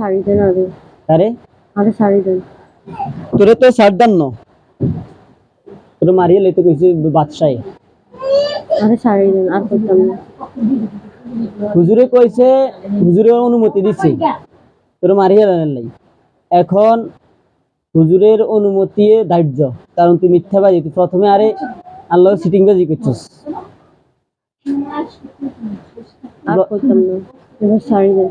শাড়ি দেন আরে। আরে? আরে শাড়ি দেন। তোরে তো সারদান ন। তোরে মারিয়ে লইতে কইছে বাদশাই আরে শাড়ি দেন আর করতাম না। হুজুরে কইছে হুজুরে অনুমতি দিছে। তোরে মারিয়ে লানেন লাই এখন হুজুরের অনুমতি দাহ্য কারণ তুই মিথ্যাবাদী তুই প্রথমে আরে আল্লাহ সিটিং বাজি করছিস। আর করতাম না। এবার শাড়ি দেন।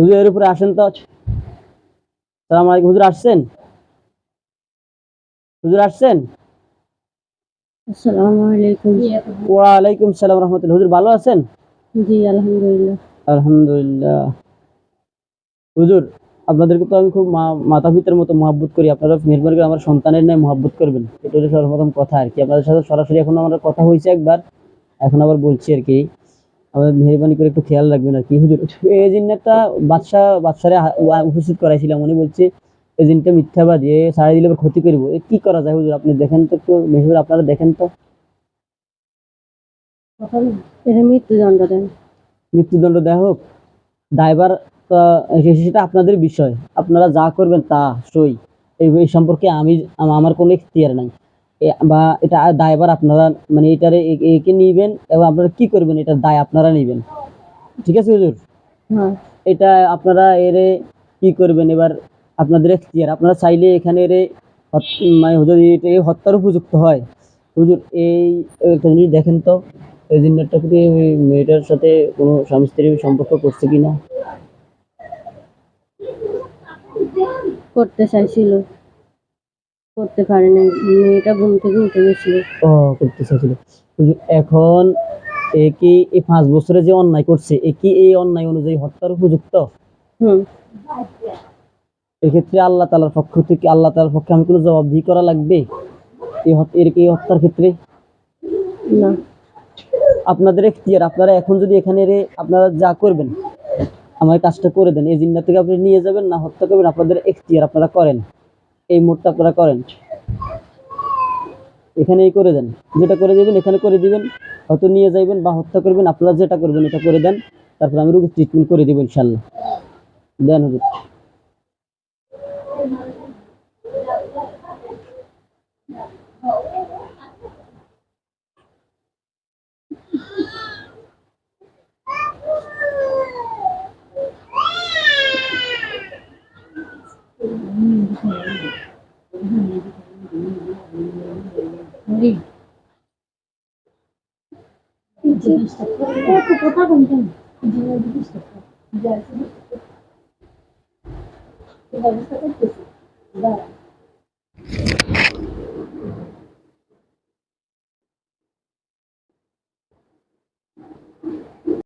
হুজুর এর উপরে আসেন তো। সালাম আলাইকুম হুজুর আসছেন? হুজুর আসছেন? আসসালামু আলাইকুম। সালাম রহমতুল্লাহ। হুজুর ভালো আছেন? জি আলহামদুলিল্লাহ। আলহামদুলিল্লাহ। হুজুর আপনাদেরকে তো আমি খুব মাতা পিতার মতো মহাব্বত করি। আপনারা মেহরবানি করে আমার সন্তানের ন্যায় মহাব্বত করবেন। এটা হলো সর্বপ্রথম কথা আর কি। আপনাদের সাথে সরাসরি এখন আমার কথা হয়েছে একবার। এখন আবার বলছি আর কি। আমাদের মেহরবানি করে একটু খেয়াল রাখবেন আর কি। হুজুর এই জিনটা বাদশা বাদশারে উপস্থিত করাইছিলাম উনি বলছে এই জিনটা মিথ্যাবাদী এ সারা দিলে ক্ষতি করব। এ কি করা যায় হুজুর? আপনি দেখেন তো একটু মেহরবানি আপনারা দেখেন তো। মৃত্যুদণ্ড দেন। মৃত্যুদণ্ড দেওয়া হোক। আহ, সেটা আপনাদের বিষয়। আপনারা যা করবেন তা সই। এই সম্পর্কে আমি আমার কোনো এখতিয়ার নাই। বা এটা দায়বার আপনারা মানে এটারে একে নিবেন এবং আপনারা কি করবেন এটার দায় আপনারা নেবেন। ঠিক আছে হুজুর? হ্যাঁ। এটা আপনারা এর কি করবেন এবার আপনাদের এখতিয়ার আপনারা চাইলে এখানে এরে মানে যদি এটা এই হত্যার উপযুক্ত হয় হুজুর এই একটা জিনিস দেখেন তো এই জিনিসটা কি মেয়েটার সাথে কোনো স্বামী স্ত্রীর সম্পর্ক করছে কিনা? করতে চাইছিল। করতে পারে নাই। মেয়েটা ঘুম থেকে উঠে গেছিল। ও করতে চাইছিল। এখন এ কি এই পাঁচ বছরে যে অন্যায় করছে এ কি এই অন্যায় অনুযায়ী হত্যার উপযুক্ত? হুম। এক্ষেত্রে আল্লাহ তালার পক্ষ থেকে আল্লাহ তালার পক্ষে আমি কোনো জবাবদিহি করা লাগবে? এই এর এই হত্যার ক্ষেত্রে? না। আপনাদের এখতিয়ার আপনারা এখন যদি এখানে রে আপনারা যা করবেন আমার কাজটা করে দেন। এই জিন্না থেকে আপনি নিয়ে যাবেন না হত্যা করবেন আপনাদের এখতিয়ার আপনারা করেন। এই মোডটা আপনারা করেন। এখানে এই করে দেন। যেটা করে দেবেন, এখানে করে দিবেন। হয়তো নিয়ে যাইবেন বা হত্যা করবেন, আপনারা যেটা করবেন এটা করে দেন। তারপর আমি রোগীর ট্রিটমেন্ট করে দেবো ইনশাল্লাহ দেন হুজুর কথা বলতেন ব্যবস্থা করতেছি দাঁড়া